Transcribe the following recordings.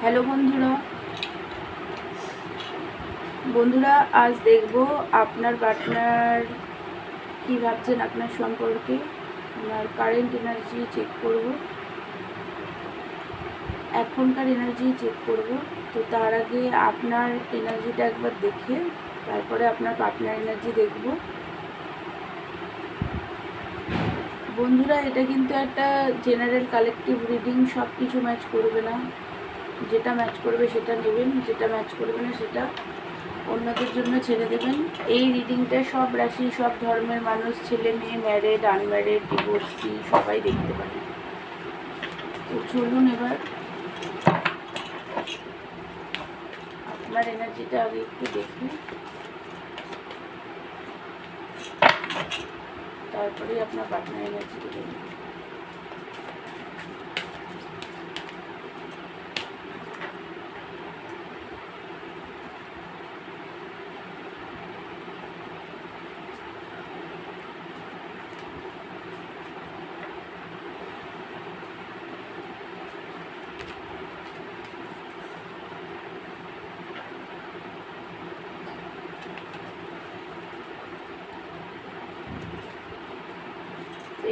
Hello বন্ধুরা। বন্ধুরা, আজ দেখব আপনার পার্টনার কি ভাবছেন আপনার সম্পর্কে। আপনার কারেন্ট এনার্জি চেক করব। এখনকার এনার্জি চেক করব। তো তার আগে আপনার এনার্জিটা একবার দেখে, তারপরে আপনার পার্টনার এনার্জি দেখব। বন্ধুরা, এটা কিন্তু একটা জেনারেল কালেকটিভ রিডিং সব কিছু ম্যাচ করবে না। যেটা ম্যাচ করবে সেটা নেবেন, যেটা ম্যাচ করবে না সেটা অন্যদের জন্য ছেড়ে দেবেন। এই রিডিংটা সব রাশি, সব ধর্মের মানুষ, ছেলে মেয়ে ম্যারেড আনম্যারেড ডিভোর্সি সবাই দেখতে পারে। তো চলুন এবার আপনার এনার্জিটা আগে একটু দেখুন তারপরে আপনার পার্টনার এনার্জিটা দেবেন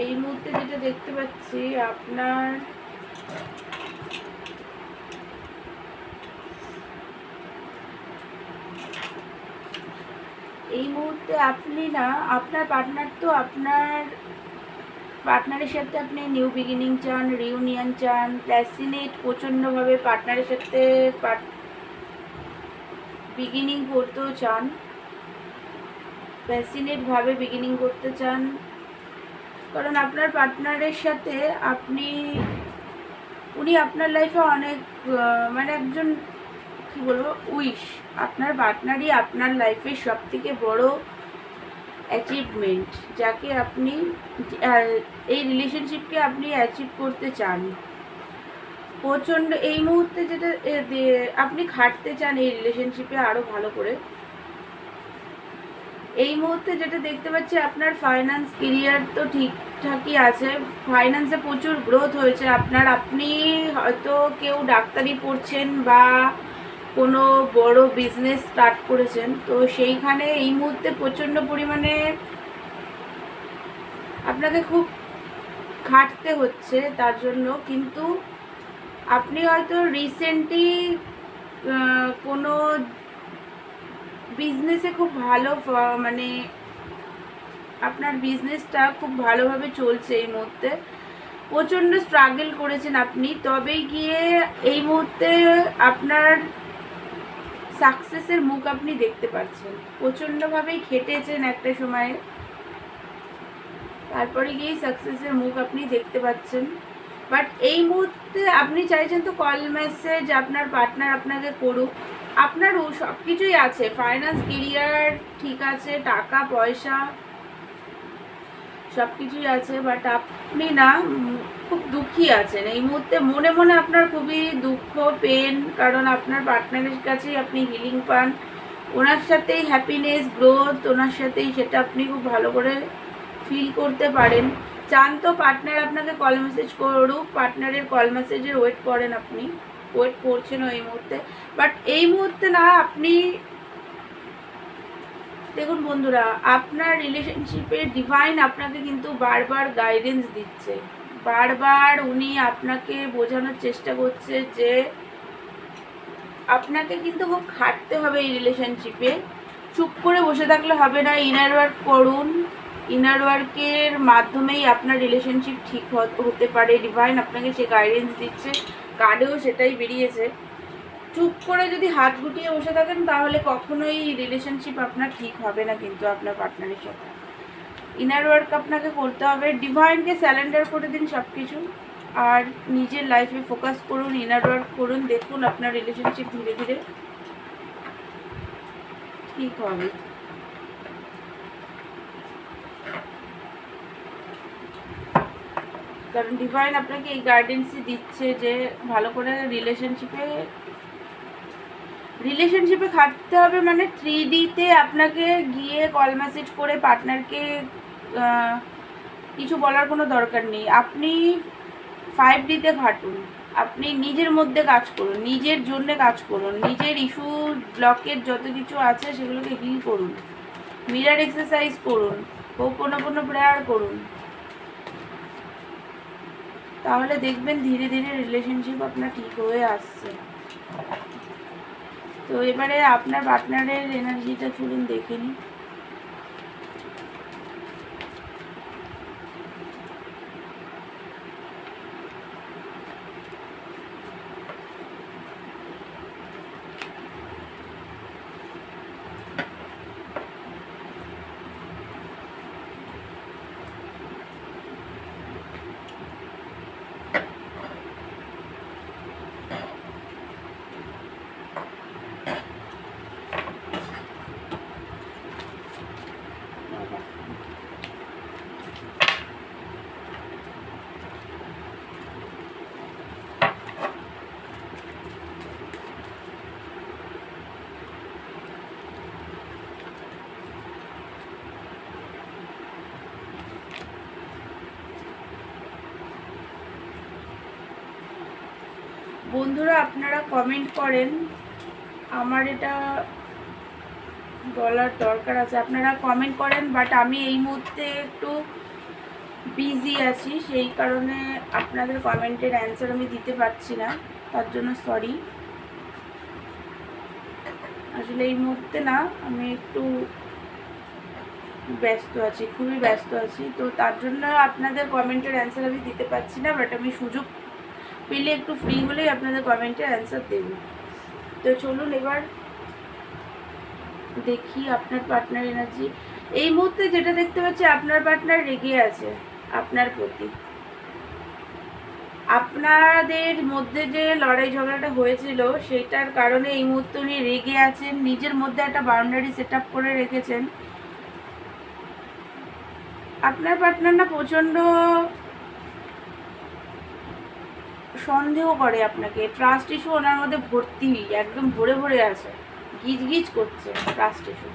এই মুহূর্তে যেটা দেখতে পাচ্ছি, আপনার এই মুহূর্তে আপনি না, আপনার পার্টনার তো আপনার পার্টনারের সাথে আপনি নিউ বিগিনিং চান রিউনিয়ন চান প্যাসিনেট প্রচণ্ডভাবে পার্টনারের সাথে বিগিনিং করতেও চান প্যাসিনেটভাবে বিগিনিং করতে চান। কারণ আপনার পার্টনারের সাথে আপনি, উনি আপনার লাইফে অনেক মানে একজন, কি বলব উইশ আপনার পার্টনারই আপনার লাইফের সব থেকে বড়ো অ্যাচিভমেন্ট যাকে আপনি এই রিলেশনশিপকে আপনি অ্যাচিভ করতে চান। প্রচণ্ড, এই মুহূর্তে যেটা আপনি খাটতে চান এই রিলেশনশিপে আরও ভালো করে। এই মুহূর্তে যেটা দেখতে পাচ্ছি, আপনার ফাইন্যান্স কেরিয়ার তো ঠিকঠাকই আছে। ফাইন্যান্সে প্রচুর গ্রোথ হয়েছে। আপনার আপনি হয়তো কেউ ডাক্তারি পড়ছেন বা কোনো বড় বিজনেস স্টার্ট করেছেন। তো সেইখানে এই মুহূর্তে প্রচণ্ড পরিমাণে আপনাকে খুব খাটতে হচ্ছে তার জন্য। কিন্তু আপনি হয়তো রিসেন্টলি কোনো বিজনেসে খুব ভালো মানে আপনার বিজনেসটা খুব ভালোভাবে চলছে এই মুহূর্তে। প্রচণ্ড স্ট্রাগল করেছেন আপনি। তবেই গিয়ে এই মুহূর্তে আপনার সাকসেসের মুখ আপনি দেখতে পাচ্ছেন। প্রচণ্ডভাবেই খেটেছেন একটা সময়ে। তারপরে গিয়ে সাকসেসের মুখ আপনি দেখতে পাচ্ছেন। বাট এই মুহূর্তে আপনি চাইছেন তো কল মেসেজ আপনার পার্টনার আপনাকে করুক। আপনারও সব কিছুই আছে ফাইন্যান্স কেরিয়ার ঠিক আছে, টাকা, পয়সা সব কিছুই আছে বাট আপনি না খুব দুঃখী আছেন। এই মুহূর্তে মনে মনে আপনার খুবই দুঃখ পেন কারণ আপনার পার্টনারের কাছেই আপনি হিলিং পান। ওনার সাথেই হ্যাপিনেস গ্রোথ ওনার সাথেই সেটা আপনি খুব ভালো করে ফিল করতে পারেন। চান তো পার্টনার আপনাকে কল মেসেজ করুক পার্টনারের কল মেসেজের ওয়েট করেন আপনি। ওয়েট করছেন এই মুহূর্তে। বাট এই মুহূর্তে না, আপনি দেখুন বন্ধুরা, আপনার রিলেশনশিপে ডিভাইন আপনাকে কিন্তু বারবার গাইডেন্স দিচ্ছে। বারবার উনি আপনাকে বোঝানোর চেষ্টা করছে যে আপনাকে কিন্তু খুব খাটতে হবে এই রিলেশনশিপে চুপ করে বসে থাকলে হবে না ইনার ওয়ার্ক করুন। ইনার ওয়ার্কের মাধ্যমেই আপনার রিলেশনশিপ ঠিক হতে পারে। ডিভাইন আপনাকে সে গাইডেন্স দিচ্ছে। কার্ডেও সেটাই বেরিয়েছে। চুপ করে যদি হাত গুটিয়ে বসে থাকেন, তাহলে কখনোই রিলেশনশিপ আপনার ঠিক হবে না কিন্তু আপনার পার্টনারের সাথে। ইনার ওয়ার্ক আপনাকে করতে হবে। ডিভাইনকে স্যালেন্ডার করে দিন সব কিছু আর নিজের লাইফে ফোকাস করুন ইনার ওয়ার্ক করুন। দেখুন আপনার রিলেশনশিপ ধীরে ধীরে ঠিক হবে। কারণ ডিভাইন আপনাকে এই গাইডেন্সই দিচ্ছে যে ভালো করে রিলেশনশিপে রিলেশনশিপে খাটতে হবে মানে থ্রি ডিতে আপনাকে গিয়ে কল মেসেজ করে পার্টনারকে কিছু বলার কোনো দরকার নেই। আপনি ফাইভ ডিতে খাটুন। আপনি নিজের মধ্যে কাজ করুন, নিজের জন্য কাজ করুন, নিজের ইস্যু ব্লকের যত কিছু আছে সেগুলোকে হিল করুন। মিরার এক্সারসাইজ করুন কোনো কোনো প্রেয়ার করুন। তাহলে দেখবেন ধীরে ধীরে রিলেশনশিপ আপনার ঠিক হয়ে আসছে। তো এবারে আপনার পার্টনারের এনার্জিটা চলুন দেখে নিই। বন্ধুরা, আপনারা কমেন্ট করেন। আমার এটা বলার দরকার আছে। আপনারা কমেন্ট করেন বাট আমি এই মুহূর্তে একটু বিজি আছি। সেই কারণে আপনাদের কমেন্টের অ্যান্সার আমি দিতে পারছি না। তার জন্য সরি আসলে এই মুহূর্তে না, আমি একটু ব্যস্ত আছি, খুবই ব্যস্ত আছি। তো তার জন্য আপনাদের কমেন্টের অ্যান্সার আমি দিতে পারছি না বাট আমি সুযোগ পেলে একটু ফ্রি হলেই আপনাদের কমেন্টের অ্যান্সার দেব। তো চলুন এবার দেখি আপনার পার্টনার এনার্জি এই মুহূর্তে যেটা দেখতে পাচ্ছি, আপনার পার্টনার রেগে আছে, আপনার প্রতি। আপনাদের মধ্যে যে লড়াই ঝগড়াটা হয়েছিল সেটার কারণে এই মুহূর্তে উনি রেগে আছেন। নিজের মধ্যে একটা বাউন্ডারি সেট করে রেখেছেন। আপনার পার্টনার না প্রচণ্ড সন্দেহ করে আপনাকে। ট্রাস্ট ইস্যু ওনার মধ্যে ভর্তি, একদম ভরে ভরে আছে গিজ গিজ করছে ট্রাস্ট ইস্যু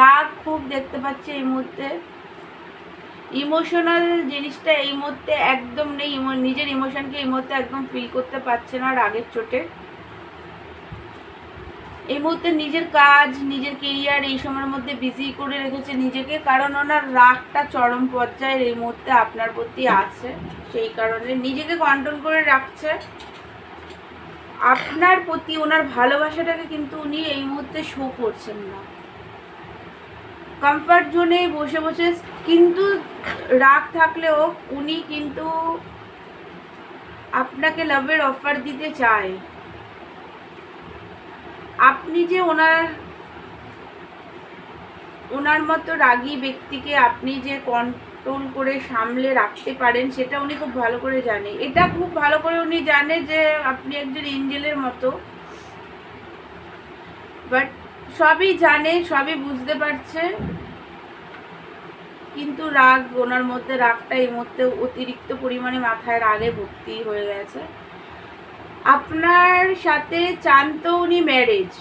রাগ খুব দেখতে পাচ্ছে এই মুহূর্তে। ইমোশনাল জিনিসটা এই মুহূর্তে একদম নেই নিজের ইমোশনকে এই মুহূর্তে একদম ফিল করতে পারছে না রাগের চোটে। এই মুহূর্তে নিজের কাজ, নিজের কেরিয়ার এই সময়ের মধ্যে বিজি করে রেখেছে নিজেকে, কারণ ওনার রাগটা চরম পর্যায়ের এই মুহূর্তে আপনার প্রতি আছে। সেই কারণে নিজেকে কন্ট্রোল করে রাখছে। আপনার প্রতি, ওনার ভালোবাসাটাকে কিন্তু উনি এই মুহূর্তে শো করছেন না। কমফর্ট জোনে বসে বসে কিন্তু রাগ থাকলেও উনি কিন্তু আপনাকে লাভের অফার দিতে চায়। আপনি যে ওনার ওনার মতো রাগী ব্যক্তিকে আপনি যে কন্ট্রোল করে সামলে রাখতে পারেন, সেটা উনি খুব ভালো করে জানে। এটা খুব ভালো করে উনি জানে যে আপনি একজন এঞ্জেলের মতো। বাট সবই জানে, সবই বুঝতে পারছে। কিন্তু রাগ, ওনার মধ্যে রাগটা এই মুহূর্তে অতিরিক্ত পরিমাণে মাথায় রাগে ভর্তি হয়ে গেছে। আপনার সাথে চান তো উনি ম্যারেজ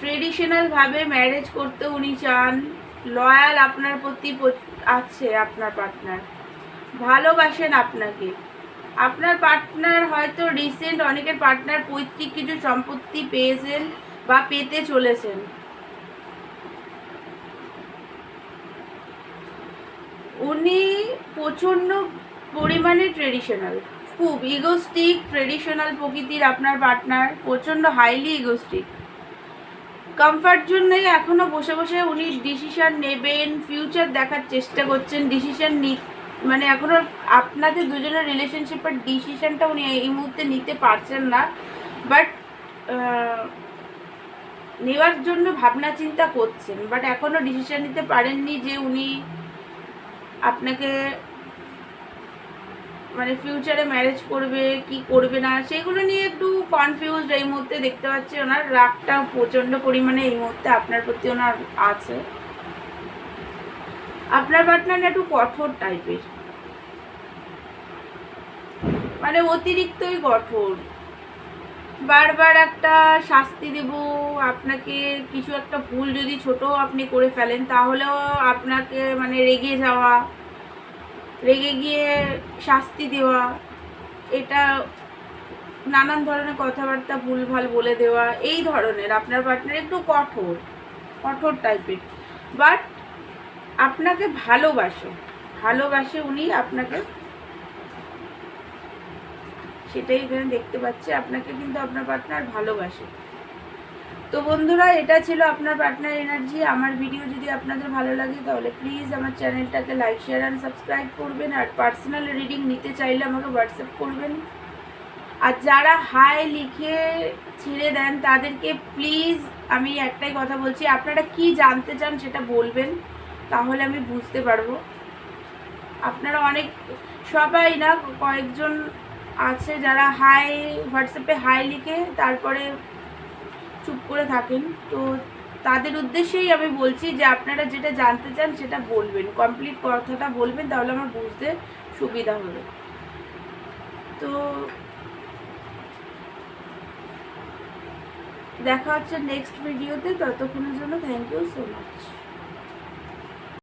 ট্রেডিশনালভাবে ম্যারেজ করতে উনি চান। লয়াল আপনার প্রতি আছে আপনার পার্টনার ভালোবাসেন আপনাকে। আপনার পার্টনার হয়তো রিসেন্ট অনেকের পার্টনার পৈতৃক কিছু সম্পত্তি পেয়েছেন বা পেতে চলেছেন। উনি প্রচণ্ড পরিমাণে ট্রেডিশনাল খুব ইগোস্টিক ট্রেডিশনাল প্রকৃতির আপনার পার্টনার প্রচণ্ড হাইলি ইগোস্টিক কমফর্ট জন্যই এখনও বসে বসে উনি ডিসিশন নেবেন ফিউচার দেখার চেষ্টা করছেন ডিসিশন নি মানে এখনও আপনাদের দুজনের রিলেশনশিপের ডিসিশনটা উনি এই মুহূর্তে নিতে পারছেন না। বাট নেওয়ার জন্য ভাবনা চিন্তা করছেন বাট এখনও ডিসিশন নিতে পারেননি যে উনি আপনাকে মানে ফিউচারে ম্যারেজ করবে, কি করবে না, সেগুলো নিয়ে একটু কনফিউজড এই মুহূর্তে দেখতে পাচ্ছি। ওনার রাগটা প্রচণ্ড পরিমাণে এই মুহূর্তে আপনার প্রতি ওনার আছে। আপনার পার্টনার একটু কঠোর টাইপের মানে অতিরিক্তই কঠোর। বারবার একটা শাস্তি দেব, আপনাকে কিছু একটা ভুল যদি ছোট আপনি করে ফেলেন, তাহলেও আপনাকে মানে রেগে যাওয়া রেগে গিয়ে শাস্তি দেওয়া, এটা নানান ধরনের কথাবার্তা, ভুলভাল বলে দেওয়া, এই ধরনের। আপনার পার্টনার একটু কঠোর কঠোর টাইপের বাট আপনাকে ভালোবাসে ভালোবাসে উনি আপনাকে। সেটাই এখানে দেখতে পাচ্ছি। আপনাকে কিন্তু আপনার পার্টনার ভালোবাসে। তো বন্ধুরা, এটা ছিল আপনার পার্টনার এনার্জি আমার ভিডিও যদি আপনাদের ভালো লাগে, তাহলে প্লিজ আমার চ্যানেলটাকে লাইক শেয়ার অ্যান্ড সাবস্ক্রাইব করবেন। আর পার্সোনাল রিডিং নিতে চাইলে আমাকে হোয়াটসঅ্যাপ করবেন। আর যারা হাই লিখে ছেড়ে দেন, তাদেরকে প্লিজ আমি একটাই কথা বলছি, আপনারা কি জানতে চান সেটা বলবেন, তাহলে আমি বুঝতে পারব। আপনারা অনেক, সবাই না, কয়েকজন আছে যারা হাই হোয়াটসঅ্যাপে হাই লিখে, তারপরে চুপ করে থাকেন। তো তাদের উদ্দেশ্যেই আমি বলছি যে আপনারা যেটা জানতে চান সেটা বলবেন। কমপ্লিট কথাটা বলবেন, তাহলে আমার বুঝতে সুবিধা হবে। তো দেখা হচ্ছে নেক্সট ভিডিওতে ততক্ষণের জন্য থ্যাংক ইউ সো মাচ